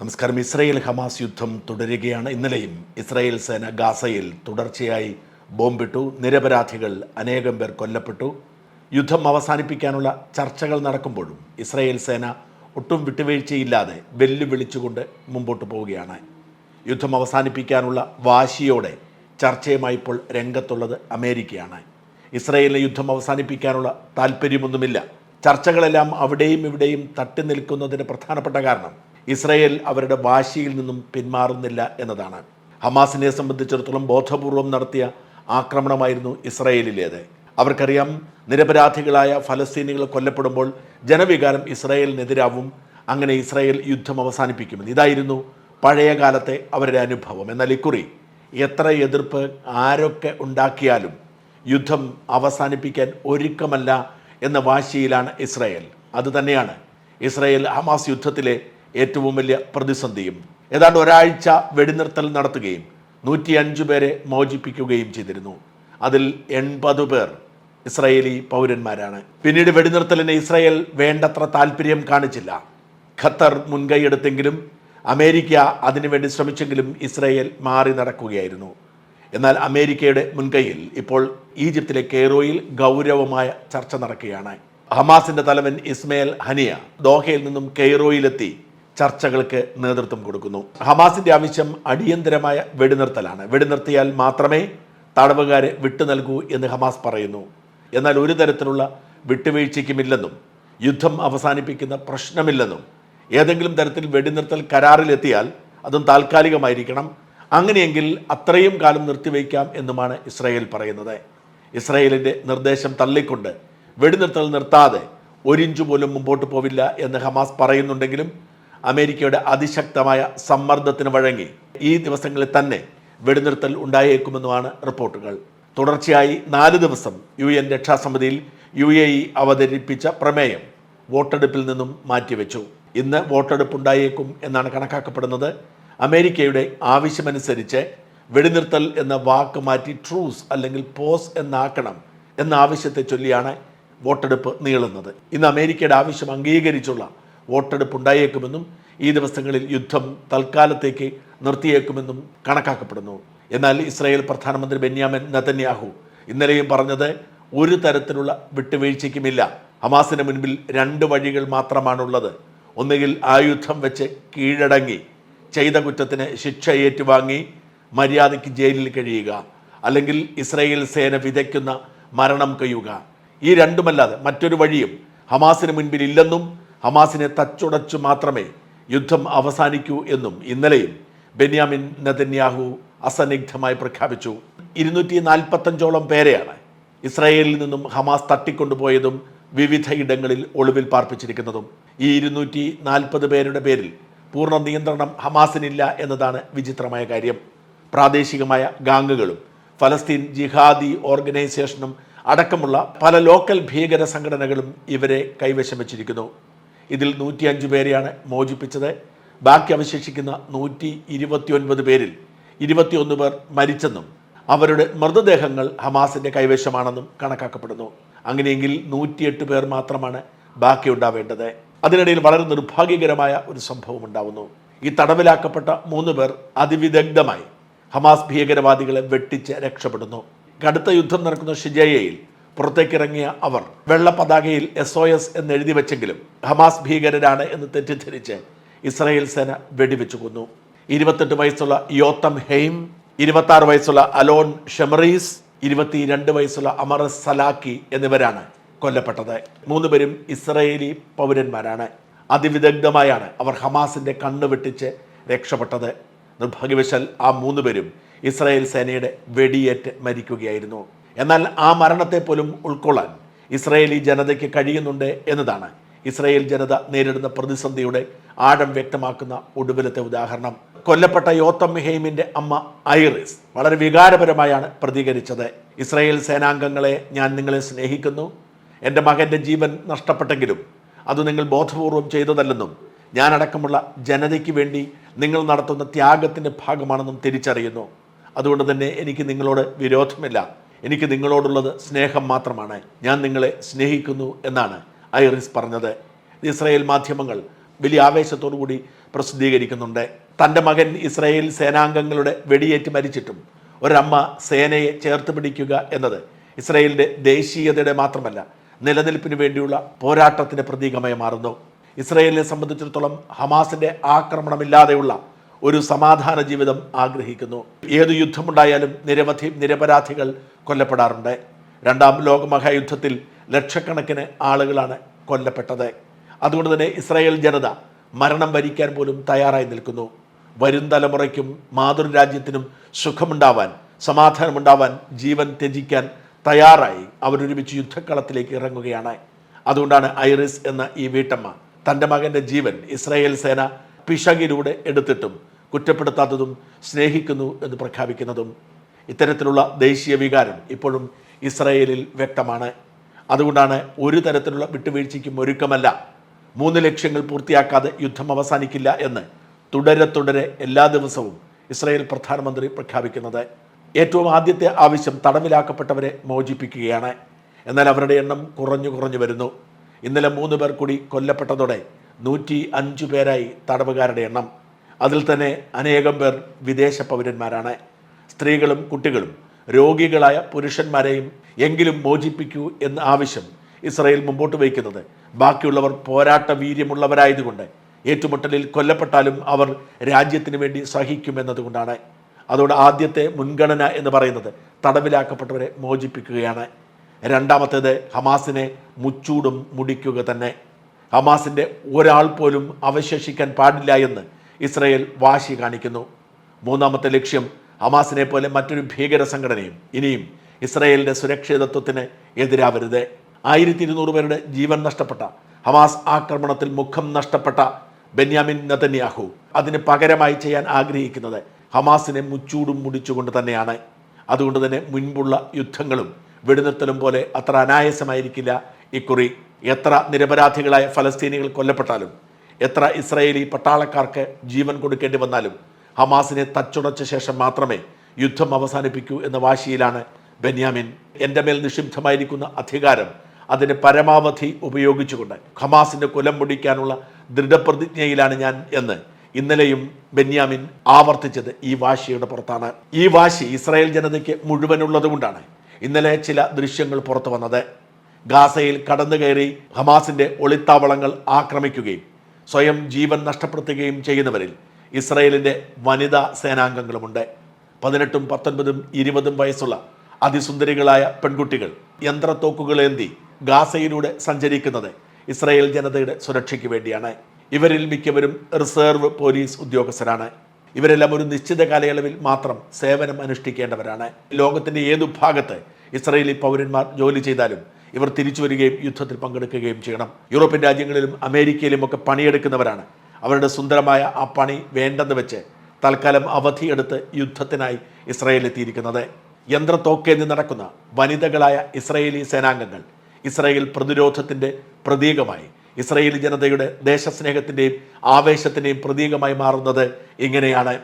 നമസ്കാരം. Israel Hamas യുദ്ധം തുടരുകയാണ്. ഇന്നലെയും ഇസ്രയേൽ സേന ഗാസയിൽ തുടർച്ചയായി ബോംബിട്ടു. നിരപരാധികൾ അനേകം പേർ കൊല്ലപ്പെട്ടു. യുദ്ധം അവസാനിപ്പിക്കാനുള്ള ചർച്ചകൾ നടക്കുമ്പോഴും ഇസ്രയേൽ സേന ഒട്ടും വിട്ടുവീഴ്ചയില്ലാതെ വെല്ലുവിളിച്ചുകൊണ്ട് മുമ്പോട്ട് പോവുകയാണ്. യുദ്ധം അവസാനിപ്പിക്കാനുള്ള വാശിയോടെ ചർച്ചയുമായി ഇപ്പോൾ രംഗത്തുള്ളത് അമേരിക്കയാണ്. ഇസ്രയേലിന് യുദ്ധം അവസാനിപ്പിക്കാനുള്ള താല്പര്യമൊന്നുമില്ല ചർച്ചകളെല്ലാം അവിടെയും ഇവിടെയും തട്ടി നിൽക്കുന്നതിന് പ്രധാനപ്പെട്ട കാരണം ഇസ്രയേൽ അവരുടെ വാശിയിൽ നിന്നും പിന്മാറുന്നില്ല എന്നതാണ്. ഹമാസിനെ സംബന്ധിച്ചിടത്തോളം ബോധപൂർവം നടത്തിയ ആക്രമണമായിരുന്നു ഇസ്രയേലിലേത്. അവർക്കറിയാം നിരപരാധികളായ ഫലസ്തീനികൾ കൊല്ലപ്പെടുമ്പോൾ ജനവികാരം ഇസ്രയേലിനെതിരാവും അങ്ങനെ ഇസ്രയേൽ യുദ്ധം അവസാനിപ്പിക്കുമെന്ന്. ഇതായിരുന്നു പഴയ കാലത്തെ അവരുടെ അനുഭവം. എന്നാൽ ഇക്കുറി എത്ര എതിർപ്പ് ആരൊക്കെ ഉണ്ടാക്കിയാലും യുദ്ധം അവസാനിപ്പിക്കാൻ ഒരുക്കമല്ല എന്ന വാശിയിലാണ് ഇസ്രയേൽ. അതുതന്നെയാണ് ഇസ്രയേൽ ഹമാസ് യുദ്ധത്തിലെ ഏറ്റവും വലിയ പ്രതിസന്ധിയും. ഏതാണ്ട് ഒരാഴ്ച വെടിനിർത്തൽ നടത്തുകയും നൂറ്റി അഞ്ച് പേരെ മോചിപ്പിക്കുകയും ചെയ്തിരുന്നു. അതിൽ എൺപത് പേർ ഇസ്രായേലി പൗരന്മാരാണ്. പിന്നീട് വെടിനിർത്തലിന് ഇസ്രായേൽ വേണ്ടത്ര താല്പര്യം കാണിച്ചില്ല. ഖത്തർ മുൻകൈയെടുത്തെങ്കിലും അമേരിക്ക അതിനുവേണ്ടി ശ്രമിച്ചെങ്കിലും ഇസ്രായേൽ മാറി നടക്കുകയായിരുന്നു. എന്നാൽ അമേരിക്കയുടെ മുൻകൈയിൽ ഇപ്പോൾ ഈജിപ്തിലെ കെയ്റോയിൽ ഗൗരവമായ ചർച്ച നടക്കുകയാണ്. ഹമാസിന്റെ തലവൻ ഇസ്മയിൽ ഹനിയ ദോഹയിൽ നിന്നും കെയ്റോയിലെത്തി. ചർച്ചകൾക്ക് നേതൃത്വം കൊടുക്കുന്നു. ഹമാസിന്റെ ആവശ്യം അടിയന്തരമായ വെടിനിർത്തലാണ്. വെടിനിർത്തിയാൽ മാത്രമേ തടവുകാരെ വിട്ടു നൽകൂ എന്ന് ഹമാസ് പറയുന്നു. എന്നാൽ ഒരു തരത്തിലുള്ള വിട്ടുവീഴ്ചയ്ക്കുമില്ലെന്നും യുദ്ധം അവസാനിപ്പിക്കുന്ന പ്രശ്നമില്ലെന്നും ഏതെങ്കിലും തരത്തിൽ വെടിനിർത്തൽ കരാറിലെത്തിയാൽ അതും താൽക്കാലികമായിരിക്കണം. അങ്ങനെയെങ്കിൽ അത്രയും കാലം നിർത്തിവെക്കാം എന്നുമാണ് ഇസ്രായേൽ പറയുന്നത്. ഇസ്രായേലിന്റെ നിർദ്ദേശം തള്ളിക്കൊണ്ട് വെടിനിർത്തൽ നിർത്താതെ ഒരിഞ്ചു പോലും മുമ്പോട്ട് പോവില്ല എന്ന് ഹമാസ് പറയുന്നുണ്ടെങ്കിലും അമേരിക്കയുടെ അതിശക്തമായ സമ്മർദ്ദത്തിന് വഴങ്ങി ഈ ദിവസങ്ങളിൽ തന്നെ വെടിനിർത്തൽ ഉണ്ടായേക്കുമെന്നുമാണ് റിപ്പോർട്ടുകൾ. തുടർച്ചയായി നാല് ദിവസം യു എൻ രക്ഷാസമിതിയിൽ യു എ ഇ അവതരിപ്പിച്ച പ്രമേയം വോട്ടെടുപ്പിൽ നിന്നും മാറ്റിവെച്ചു. ഇന്ന് വോട്ടെടുപ്പ് ഉണ്ടായേക്കും എന്നാണ് കണക്കാക്കപ്പെടുന്നത്. അമേരിക്കയുടെ ആവശ്യമനുസരിച്ച് വെടിനിർത്തൽ എന്ന വാക്ക് മാറ്റി ട്രൂസ് അല്ലെങ്കിൽ പോസ് എന്നാക്കണം എന്ന ആവശ്യത്തെ ചൊല്ലിയാണ് വോട്ടെടുപ്പ് നീളുന്നത്. ഇന്ന് അമേരിക്കയുടെ ആവശ്യം അംഗീകരിച്ചുള്ള വോട്ടെടുപ്പ് ഉണ്ടായേക്കുമെന്നും ഈ ദിവസങ്ങളിൽ യുദ്ധം തൽക്കാലത്തേക്ക് നിർത്തിയേക്കുമെന്നും കണക്കാക്കപ്പെടുന്നു. എന്നാൽ ഇസ്രായേൽ പ്രധാനമന്ത്രി ബെന്യാമിൻ നതന്യാഹു ഇന്നലെയും പറഞ്ഞത് ഒരു തരത്തിലുള്ള വിട്ടുവീഴ്ചയ്ക്കുമില്ല. ഹമാസിന് മുൻപിൽ രണ്ട് വഴികൾ മാത്രമാണുള്ളത്. ഒന്നുകിൽ ആയുധം വെച്ച് കീഴടങ്ങി ചെയ്ത കുറ്റത്തിന് ശിക്ഷ ഏറ്റുവാങ്ങി മര്യാദയ്ക്ക് ജയിലിൽ കഴിയുക അല്ലെങ്കിൽ ഇസ്രായേൽ സേന വിതയ്ക്കുന്ന മരണം കഴിയുക. ഈ രണ്ടുമല്ലാതെ മറ്റൊരു വഴിയും ഹമാസിന് മുൻപിൽ ഇല്ലെന്നും ഹമാസിനെ തച്ചുടച്ചു മാത്രമേ യുദ്ധം അവസാനിക്കൂ എന്നും ഇന്നലെയും ബെന്യാമിൻ നദന്യാഹു അസന്നിഗ്ധമായി പ്രഖ്യാപിച്ചു. ഇരുന്നൂറ്റി നാൽപ്പത്തഞ്ചോളം പേരെയാണ് ഇസ്രായേലിൽ നിന്നും ഹമാസ് തട്ടിക്കൊണ്ടുപോയതും വിവിധ ഇടങ്ങളിൽ ഒളിവിൽ പാർപ്പിച്ചിരിക്കുന്നതും. ഈ ഇരുന്നൂറ്റി നാൽപ്പത് പേരുടെ പേരിൽ പൂർണ നിയന്ത്രണം ഹമാസിനില്ല എന്നതാണ് വിചിത്രമായ കാര്യം. പ്രാദേശികമായ ഗാങ്ങുകളും ഫലസ്തീൻ ജിഹാദി ഓർഗനൈസേഷനും അടക്കമുള്ള പല ലോക്കൽ ഭീകര സംഘടനകളും ഇവരെ കൈവശം വച്ചിരിക്കുന്നു. ഇതിൽ നൂറ്റിയഞ്ച് പേരെയാണ് മോചിപ്പിച്ചത്. ബാക്കി അവശേഷിക്കുന്ന നൂറ്റി ഇരുപത്തിയൊൻപത് പേരിൽ ഇരുപത്തിയൊന്ന് പേർ മരിച്ചെന്നും അവരുടെ മൃതദേഹങ്ങൾ ഹമാസിന്റെ കൈവശമാണെന്നും കണക്കാക്കപ്പെടുന്നു. അങ്ങനെയെങ്കിൽ നൂറ്റിയെട്ട് പേർ മാത്രമാണ് ബാക്കിയുണ്ടാവേണ്ടത്. അതിനിടയിൽ വളരെ നിർഭാഗ്യകരമായ ഒരു സംഭവം ഉണ്ടാവുന്നു. ഈ തടവിലാക്കപ്പെട്ട മൂന്ന് പേർ അതിവിദഗ്ധമായി ഹമാസ് ഭീകരവാദികളെ വെട്ടിച്ച് രക്ഷപ്പെടുന്നു. കടുത്ത യുദ്ധം നടക്കുന്ന ഷിജയയിൽ പുറത്തേക്കിറങ്ങിയ അവർ വെള്ള പതാകയിൽ എസ് ഒ എസ് എന്ന് എഴുതി വെച്ചെങ്കിലും ഹമാസ് ഭീകരരാണ് എന്ന് തെറ്റിദ്ധരിച്ച് ഇസ്രായേൽ സേന വെടിവെച്ചു കൊന്നു. ഇരുപത്തെട്ട് വയസ്സുള്ള യോത്തം ഹെയിം ഇരുപത്തി ആറ് വയസ്സുള്ള അലോൺ ഷെമറീസ് ഇരുപത്തിരണ്ട് വയസ്സുള്ള അമർ സലാക്കി എന്നിവരാണ് കൊല്ലപ്പെട്ടത്. മൂന്നുപേരും ഇസ്രയേലി പൗരന്മാരാണ്. അതിവിദഗ്ധമായാണ് അവർ ഹമാസിന്റെ കണ്ണ് വെട്ടിച്ച് രക്ഷപ്പെട്ടത്. നിർഭാഗ്യവശാൽ ആ മൂന്നുപേരും ഇസ്രായേൽ സേനയുടെ വെടിയേറ്റ് മരിക്കുകയായിരുന്നു. എന്നാൽ ആ മരണത്തെ പോലും ഉൾക്കൊള്ളാൻ ഇസ്രയേലി ജനതയ്ക്ക് കഴിയുന്നുണ്ട് എന്നതാണ്. ഇസ്രയേൽ ജനത നേരിടുന്ന പ്രതിസന്ധിയുടെ ആഴം വ്യക്തമാക്കുന്ന ഒടുവിലത്തെ ഉദാഹരണം. കൊല്ലപ്പെട്ട യോത്തം ഹെയ്മിന്റെ അമ്മ ഐറിസ് വളരെ വികാരപരമായാണ് പ്രതികരിച്ചത്. ഇസ്രയേൽ സേനാംഗങ്ങളെ ഞാൻ നിങ്ങളെ സ്നേഹിക്കുന്നു. എന്റെ മകന്റെ ജീവൻ നഷ്ടപ്പെട്ടെങ്കിലും അത് നിങ്ങൾ ബോധപൂർവം ചെയ്തതല്ലെന്നും ഞാനടക്കമുള്ള ജനതയ്ക്ക് വേണ്ടി നിങ്ങൾ നടത്തുന്ന ത്യാഗത്തിന്റെ ഭാഗമാണെന്നും തിരിച്ചറിയുന്നു. അതുകൊണ്ട് തന്നെ എനിക്ക് നിങ്ങളോട് വിരോധമില്ല. എനിക്ക് നിങ്ങളോടുള്ളത് സ്നേഹം മാത്രമാണ്. ഞാൻ നിങ്ങളെ സ്നേഹിക്കുന്നു എന്നാണ് ഐറിസ് പറഞ്ഞത്. ഇസ്രായേൽ മാധ്യമങ്ങൾ വലിയ ആവേശത്തോടു കൂടി പ്രസിദ്ധീകരിക്കുന്നുണ്ട്. തന്റെ മകൻ ഇസ്രായേൽ സേനാംഗങ്ങളുടെ വെടിയേറ്റ് മരിച്ചിട്ടും ഒരമ്മ സേനയെ ചേർത്ത് പിടിക്കുക എന്നത് ഇസ്രായേലിന്റെ ദേശീയതയുടെ മാത്രമല്ല നിലനിൽപ്പിന് വേണ്ടിയുള്ള പോരാട്ടത്തിന്റെ പ്രതീകമായി മാറുന്നു. ഇസ്രായേലിനെ സംബന്ധിച്ചിടത്തോളം ഹമാസിന്റെ ആക്രമണമില്ലാതെയുള്ള ഒരു സമാധാന ജീവിതം ആഗ്രഹിക്കുന്നു. ഏത് യുദ്ധമുണ്ടായാലും നിരവധി നിരപരാധികൾ കൊല്ലപ്പെടാറുണ്ട്. രണ്ടാം ലോകമഹായുദ്ധത്തിൽ ലക്ഷക്കണക്കിന് ആളുകളാണ് കൊല്ലപ്പെട്ടത്. അതുകൊണ്ട് തന്നെ ഇസ്രായേൽ ജനത മരണം വരിക്കാൻ പോലും തയ്യാറായി നിൽക്കുന്നു. വരും തലമുറയ്ക്കും മാതൃരാജ്യത്തിനും സുഖമുണ്ടാവാൻ സമാധാനമുണ്ടാവാൻ ജീവൻ ത്യജിക്കാൻ തയ്യാറായി അവരൊരുമിച്ച് യുദ്ധക്കളത്തിലേക്ക് ഇറങ്ങുകയാണ്. അതുകൊണ്ടാണ് ഐറിസ് എന്ന ഈ വീട്ടമ്മ തന്റെ മകന്റെ ജീവൻ ഇസ്രായേൽ സേന പിശകിലൂടെ എടുത്തിട്ടും കുറ്റപ്പെടുത്താത്തതും സ്നേഹിക്കുന്നു എന്ന് പ്രഖ്യാപിക്കുന്നതും ഇത്തരത്തിലുള്ള ദേശീയ വികാരം ഇപ്പോഴും ഇസ്രയേലിൽ വ്യക്തമാണ്. അതുകൊണ്ടാണ് ഒരു തരത്തിലുള്ള വിട്ടുവീഴ്ചയ്ക്കും ഒരുക്കമല്ല മൂന്ന് ലക്ഷ്യങ്ങൾ പൂർത്തിയാക്കാതെ യുദ്ധം അവസാനിക്കില്ല എന്ന് തുടരെ തുടരെ എല്ലാ ദിവസവും ഇസ്രായേൽ പ്രധാനമന്ത്രി പ്രഖ്യാപിക്കുന്നത്. ഏറ്റവും ആദ്യത്തെ ആവശ്യം തടവിലാക്കപ്പെട്ടവരെ മോചിപ്പിക്കുകയാണ്. എന്നാൽ അവരുടെ എണ്ണം കുറഞ്ഞു കുറഞ്ഞു വരുന്നു. ഇന്നലെ മൂന്ന് പേർ കൂടി കൊല്ലപ്പെട്ടതോടെ നൂറ്റി അഞ്ചു പേരായി തടവുകാരുടെ എണ്ണം. അതിൽ തന്നെ അനേകം പേർ വിദേശ പൗരന്മാരാണ്. സ്ത്രീകളും കുട്ടികളും രോഗികളായ പുരുഷന്മാരെയും എങ്കിലും മോചിപ്പിക്കൂ എന്ന ആവശ്യം ഇസ്രയേൽ മുമ്പോട്ട് വയ്ക്കുന്നത്. ബാക്കിയുള്ളവർ പോരാട്ട വീര്യമുള്ളവരായതുകൊണ്ട് ഏറ്റുമുട്ടലിൽ കൊല്ലപ്പെട്ടാലും അവർ രാജ്യത്തിന് വേണ്ടി സഹിക്കുമെന്നതുകൊണ്ടാണ് അതോടെ ആദ്യത്തെ മുൻഗണന എന്ന് പറയുന്നത് തടവിലാക്കപ്പെട്ടവരെ മോചിപ്പിക്കുകയാണ്. രണ്ടാമത്തേത് ഹമാസിനെ മുച്ചൂടും മുടിക്കുക തന്നെ. ഹമാസിന്റെ ഒരാൾ പോലും അവശേഷിക്കാൻ പാടില്ല എന്ന് ഇസ്രയേൽ വാശി കാണിക്കുന്നു. മൂന്നാമത്തെ ലക്ഷ്യം ഹമാസിനെ പോലെ മറ്റൊരു ഭീകര സംഘടനയും ഇനിയും ഇസ്രയേലിന്റെ സുരക്ഷിതത്വത്തിന് എതിരാവരുത്. ആയിരത്തി ഇരുന്നൂറ് പേരുടെ ജീവൻ നഷ്ടപ്പെട്ട ഹമാസ് ആക്രമണത്തിൽ മുഖം നഷ്ടപ്പെട്ട ബെന്യാമിൻ നതന്യാഹു അതിന് പകരമായി ചെയ്യാൻ ആഗ്രഹിക്കുന്നത് ഹമാസിനെ മുച്ചൂടും മുടിച്ചുകൊണ്ട് തന്നെയാണ്. അതുകൊണ്ട് തന്നെ മുൻപുള്ള യുദ്ധങ്ങളും വെടിനിർത്തലും പോലെ അത്ര അനായാസമായിരിക്കില്ല ഇക്കുറി. എത്ര നിരപരാധികളായ ഫലസ്തീനികൾ കൊല്ലപ്പെട്ടാലും എത്ര ഇസ്രയേലി പട്ടാളക്കാർക്ക് ജീവൻ കൊടുക്കേണ്ടി വന്നാലും ഹമാസിനെ തച്ചുടച്ച ശേഷം മാത്രമേ യുദ്ധം അവസാനിപ്പിക്കൂ എന്ന വാശിയിലാണ് ബെന്യാമിൻ. എന്റെ മേൽ നിഷിബ്ധമായിരിക്കുന്ന അധികാരം അതിന് പരമാവധി ഉപയോഗിച്ചുകൊണ്ട് ഹമാസിന്റെ കുലം പൊടിക്കാനുള്ള ദൃഢപ്രതിജ്ഞയിലാണ് ഞാൻ എന്ന് ഇന്നലെയും ബെന്യാമിൻ ആവർത്തിച്ചത് ഈ വാശിയുടെ പുറത്താണ്. ഈ വാശി ഇസ്രായേൽ ജനതയ്ക്ക് മുഴുവനുള്ളതുകൊണ്ടാണ് ഇന്നലെ ചില ദൃശ്യങ്ങൾ പുറത്തു വന്നത് ഗാസയിൽ കടന്നു കയറി ഹമാസിന്റെ ഒളിത്താവളങ്ങൾ ആക്രമിക്കുകയും സ്വയം ജീവൻ നഷ്ടപ്പെടുത്തുകയും ചെയ്യുന്നവരിൽ ഇസ്രയേലിന്റെ വനിതാ സേനാംഗങ്ങളുമുണ്ട്. പതിനെട്ടും പത്തൊൻപതും ഇരുപതും വയസ്സുള്ള അതിസുന്ദരികളായ പെൺകുട്ടികൾ യന്ത്രത്തോക്കുകളേന്തി ഗാസയിലൂടെ സഞ്ചരിക്കുന്നത് ഇസ്രയേൽ ജനതയുടെ സുരക്ഷയ്ക്ക് വേണ്ടിയാണ്. ഇവരിൽ മിക്കവരും റിസർവ് പോലീസ് ഉദ്യോഗസ്ഥരാണ്. ഇവരെല്ലാം ഒരു നിശ്ചിത കാലയളവിൽ മാത്രം സേവനം അനുഷ്ഠിക്കേണ്ടവരാണ്. ലോകത്തിന്റെ ഏതു ഭാഗത്ത് ഇസ്രയേലി പൗരന്മാർ ജോലി ചെയ്താലും ഇവർ തിരിച്ചു വരികയും യുദ്ധത്തിൽ പങ്കെടുക്കുകയും ചെയ്യണം. യൂറോപ്യൻ രാജ്യങ്ങളിലും അമേരിക്കയിലും ഒക്കെ പണിയെടുക്കുന്നവരാണ്. അവരുടെ സുന്ദരമായ ആ പണി വേണ്ടെന്ന് വെച്ച് തൽക്കാലം അവധിയെടുത്ത് യുദ്ധത്തിനായി ഇസ്രായേൽ എത്തിയിരിക്കുന്നത്. യന്ത്രത്തോക്കേന്തി നടക്കുന്ന വനിതകളായ ഇസ്രായേലി സേനാംഗങ്ങൾ ഇസ്രായേൽ പ്രതിരോധത്തിന്റെ പ്രതീകമായി ഇസ്രായേലി ജനതയുടെ ദേശസ്നേഹത്തിന്റെയും ആവേശത്തിന്റെയും പ്രതീകമായി മാറുന്നത് ഇങ്ങനെയാണ്.